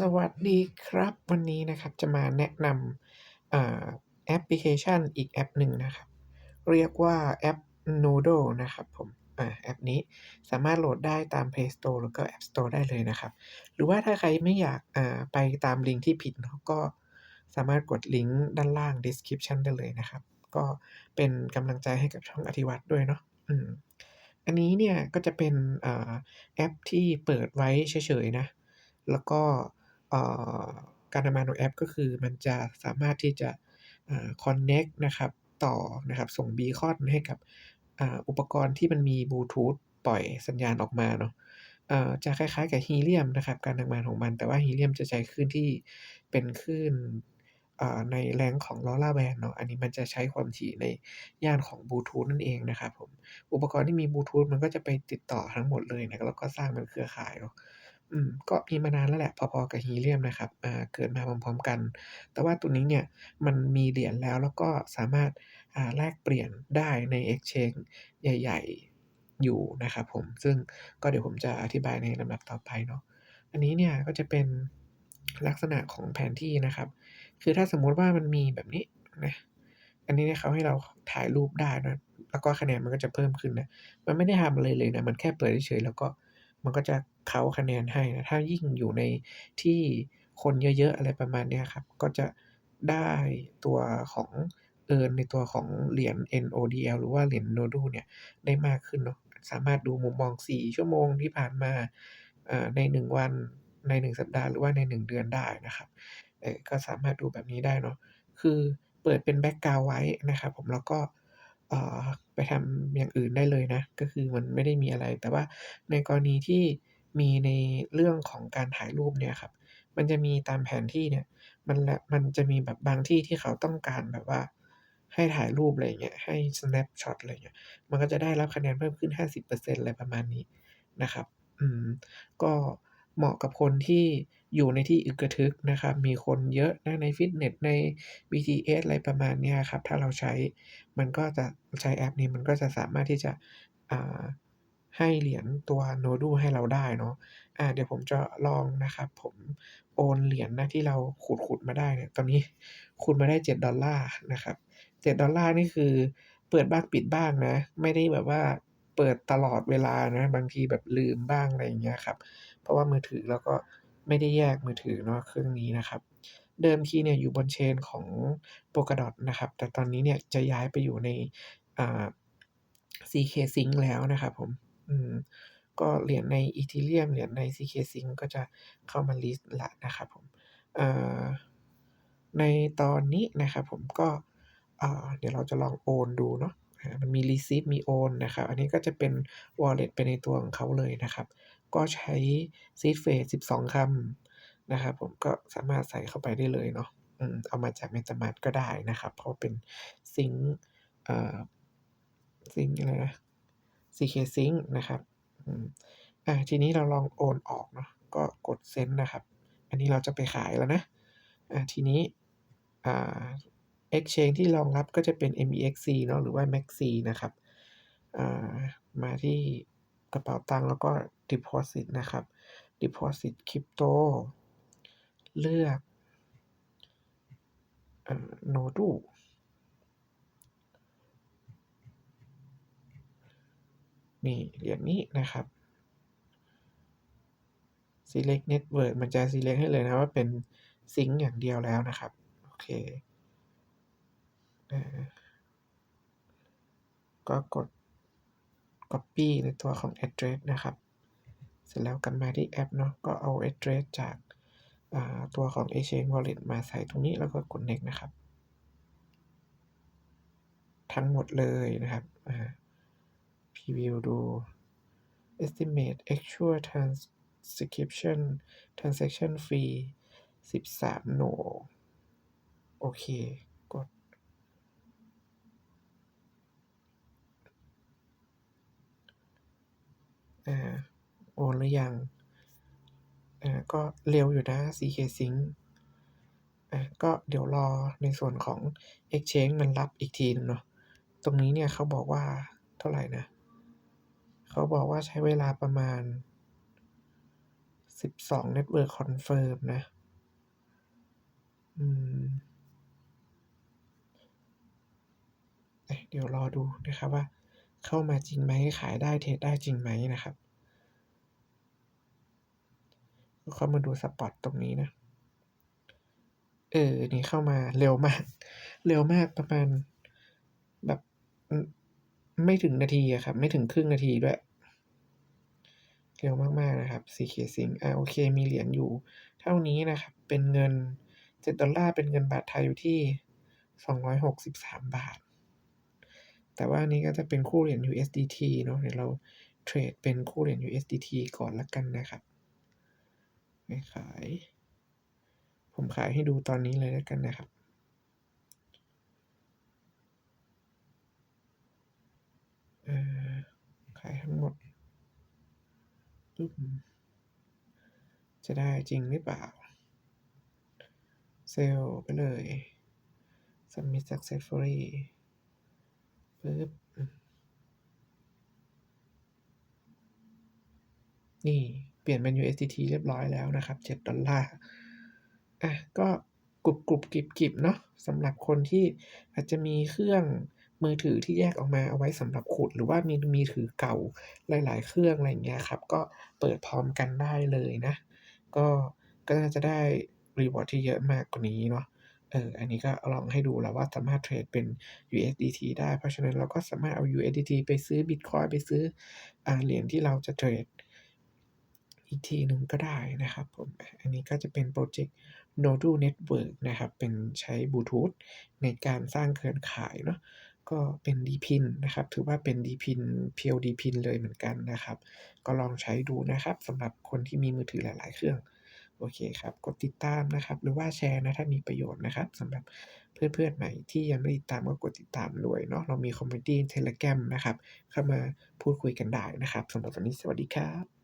สวัสดีครับ วันนี้นะครับจะมาแนะนำแอปพลิเคชันอีกแอปหนึ่งนะครับ เรียกว่าแอป Noodle นะครับผมอแอปนี้สามารถโหลดได้ตาม Play Store แล้วก็ App Store ได้เลยนะครับ หรือว่าถ้าใครไม่อยากไปตามลิงก์ที่ผิดเนาะก็สามารถกดลิงก์ด้านล่าง description ได้เลยนะครับ ก็เป็นกำลังใจให้กับช่องอธิวัตรด้วยเนาะอันนี้เนี่ยก็จะเป็นอแอปที่เปิดไว้เฉยๆนะ แล้วก็ การทำงานของแอป ก็คือมันจะสามารถที่จะอ่าคอนเน็กต์นะครับต่อนะครับส่งบีคอนให้กับอ,อุปกรณ์ที่มันมีบลูทูธปล่อยสัญญาณออกมาเนาะจะคล้ายๆกับ Helium นะครับการทำงานของมัน แต่ว่า Helium จะใช้คลื่นที่เป็นคลื่นใน range ของ LoRaWAN เนาะอันนี้มันจะใช้ความถี่ในย่านของบลูทูธนั่นเองนะครับผมอุปกรณ์ที่มีบลูทูธมันก็จะไปติดต่อทั้งหมดเลยนะแล้วก็สร้างเป็นเครือข่ายเนาะ อืมก็มีมานานแล้วแหละ พอๆกับ Helium นะครับอ่าเกิดมาพร้อมๆกัน แต่ว่าตัวนี้เนี่ยมันมีเหรียญแล้วแล้วก็สามารถอ่าแลกเปลี่ยนได้ใน Exchange ใหญ่ ๆอยู่นะครับผม ซึ่งก็เดี๋ยวผมจะอธิบายในลำดับต่อไปเนาะอันนี้เนี่ยก็จะเป็นลักษณะของแผนที่นะครับ คือถ้าสมมุติว่ามันมีแบบนี้นะอันนี้เนี่ยเขาให้เราถ่ายรูปได้นะแล้วก็คะแนนมันก็จะเพิ่มขึ้นนะ มันไม่ได้ทำอะไรเลยนะ มันแค่เปิดเฉยๆแล้วก็ มันก็จะเคาคะแนนให้นะ ถ้ายิ่งอยู่ในที่คนเยอะๆ อะไรประมาณเนี้ยครับ ก็จะได้ตัวของ earn ในตัวของเหรียญ NODL หรือว่าเหรียญ Nodle เนี่ย ได้มากขึ้นเนาะ สามารถดูมุมมอง 4 ชั่วโมงที่ผ่านมาใน 1 วันใน 1 สัปดาห์หรือว่าใน 1 เดือนได้นะครับเอ่อก็สามารถดูแบบนี้ได้เนาะ คือเปิดเป็นแบ็กกราวไว้นะครับผมแล้วก็ ไปทำอย่างอื่นได้เลยนะ ก็คือมันไม่ได้มีอะไร แต่ว่าในกรณีที่มีในเรื่องของการถ่ายรูปเนี่ยครับ มันจะมีตามแผนที่เนี่ย มันละมันจะมีแบบบางที่ที่เขาต้องการแบบว่าให้ถ่ายรูปอะไรเงี้ย ให้ snapshot อะไรอย่างเงี้ย มันก็จะได้รับคะแนนเพิ่มขึ้น 50%อะไรประมาณนี้นะครับ อืม ก็เหมาะกับคนที่ อยู่ในที่อึกกระทึกนะครับ มีคนเยอะนะในฟิตเนสใน BTS อะไรประมาณนี้ครับ ถ้าเราใช้มันก็จะใช้แอปนี้มันก็จะสามารถที่จะให้เหรียญตัว Nodle ให้เราได้เนาะอ่าเดี๋ยวผมจะลองนะครับ ผมโอนเหรียญนะที่เราขุดๆมาได้เนี่ย ตอนนี้ขุดมาได้ $7 นะครับ $7 นี่คือเปิดบ้างปิดบ้างนะ ไม่ได้แบบว่าเปิดตลอดเวลานะ บางทีแบบลืมบ้างอะไรอย่างเงี้ยครับ เพราะว่ามือถือเราก็ ไม่ได้แยกมือถือเนาะเครื่องนี้นะครับ เดิมทีเนี่ยอยู่บน Chain ของ Polkadot นะครับ แต่ตอนนี้เนี่ยจะย้ายไปอยู่ใน CK Sync แล้วนะครับผมอืมก็เหรียญใน Ethereum เหรียญใน CK Sync ก็จะเข้ามาลิสต์ล้วนะครับผมในตอนนี้นะครับผมก็เดี๋ยวเราจะลองโอนดูเนาะมันมี Receive มีโอนนะครับ อันนี้ก็จะเป็น Wallet ไปในตัวของเขาเลยนะครับ ก็ใช้ Seed Phrase 12 คำนะครับผมก็สามารถใส่เข้าไปได้เลยเนาะอเอามาจาก MetaMask ก็ได้นะครับ เพราะเป็นซิงค์อ่าซิงอะไรนะ CK Sync นะครับอ่าทีนี้เราลองโอนออกเนาะก็กด Send นะครับ อันนี้เราจะไปขายแล้วนะอ่าทีนี้อ่า Exchange ที่รองรับก็จะเป็น MEXC เนาะหรือว่า MEXC นะครับอ่ามาที่กระเป๋าตังค์แล้วก็ Deposit นะครับ Deposit Crypto เลือกอ่า Nodle นี่เหรียญนี้นะครับ Select Network มันจะ select ให้เลยนะว่าเป็นซิงค์อย่างเดียวแล้วนะครับ โอเค ก็กด Copy ในตัวของ Address นะครับ สร็จแล้วกลับมาที่แอปเนาะก็เอา Address จากาตัวของ Exchange Wallet มาใส่ตรงนี้แล้วก็กด Next นะครับ ทั้งหมดเลยนะครับอ่า Preview ดู Estimate Actual Transcription Transaction Fee 13 No โอเค กด อ่าโอ นหรือยังอ่าก็เร็วอยู่นะ CK Sync อ่าก็เดี๋ยวรอในส่วนของ Exchange มันรับอีกทีหนึ่งเนาะตรงนี้เนี่ยเขาบอกว่าเท่าไหร่นะเขาบอกว่าใช้เวลาประมาณ 12 Network Confirm นะ อืมเอ๊ะเดี๋ยวรอดูนะครับว่าเข้ามาจริงไหมขายได้เทรดได้จริงไหมนะครับ เข้ามาดูสปอตตรงนี้นะ เออ นี่เข้ามาเร็วมาก เร็วมากประมาณแบบไม่ถึงนาทีอะครับ ไม่ถึงครึ่งนาทีด้วย เร็วมากๆนะครับ CK Sync อาโอเค มีเหรียญอยู่ เท่านี้นะครับ เป็นเงิน $7 เป็นเงินบาทไทยอยู่ที่ 263 บาท แต่ว่านี้ก็จะเป็นคู่เหรียญ USDT เนาะเดี๋ยวเราเทรดเป็นคู่เหรียญ USDT ก่อนล้วกันนะครับ ไม่ขาย ผมขายให้ดูตอนนี้เลยแล้วกันนะครับ ขายทั้งหมดปึ๊บจะได้จริงหรือเปล่า เซลไปเลย submit successfully ปึ๊บนี่ เปลี่ยนเป็น USDT เรียบร้อยแล้วนะครับ $7 อลลาร์ อะ ก็กรุบๆกริบๆเนาะสำหรับคนที่อาจจะมีเครื่องมือถือที่แยกออกมาเอาไว้สำหรับขุด หรือว่ามีมือถือเก่าหลาย ๆ เครื่องอะไรเงี้ยครับ ก็เปิดพร้อมกันได้เลยนะ ก็ก็น่าจะได้รีวอร์ดที่เยอะมากกว่านี้เนาะเออ อันนี้ก็ลองให้ดูแล้วว่าสามารถเทรดเป็น USDT ได้ เพราะฉะนั้นเราก็สามารถเอา USDT ไปซื้อบิตคอยน์ไปซื้ออเหรียญที่เราจะเทรด อีกทีหนึ่งก็ได้นะครับผม อันนี้ก็จะเป็นพรเจกต์ Nodle Network นะครับ เป็นใช้บลูทูธในการสร้างเครือข่ายเนาะ ก็เป็น DPIN นะครับ ถือว่าเป็น DPIN Pure DPIN เลยเหมือนกันนะครับ ก็ลองใช้ดูนะครับสำหรับคนที่มีมือถือหลาย ๆ เครื่อง โอเคครับ กดติดตามนะครับ หรือว่าแชร์นะถ้ามีประโยชน์นะครับสำหรับเพื่อนๆใหม่ที่ยังไม่ติดตามก็กดติดตามด้วยเนาะ เรามีคอมมิวนิตี Telegram นะครับ เข้ามาพูดคุยกันได้นะครับสำหรับวันนี้สวัสดีครับ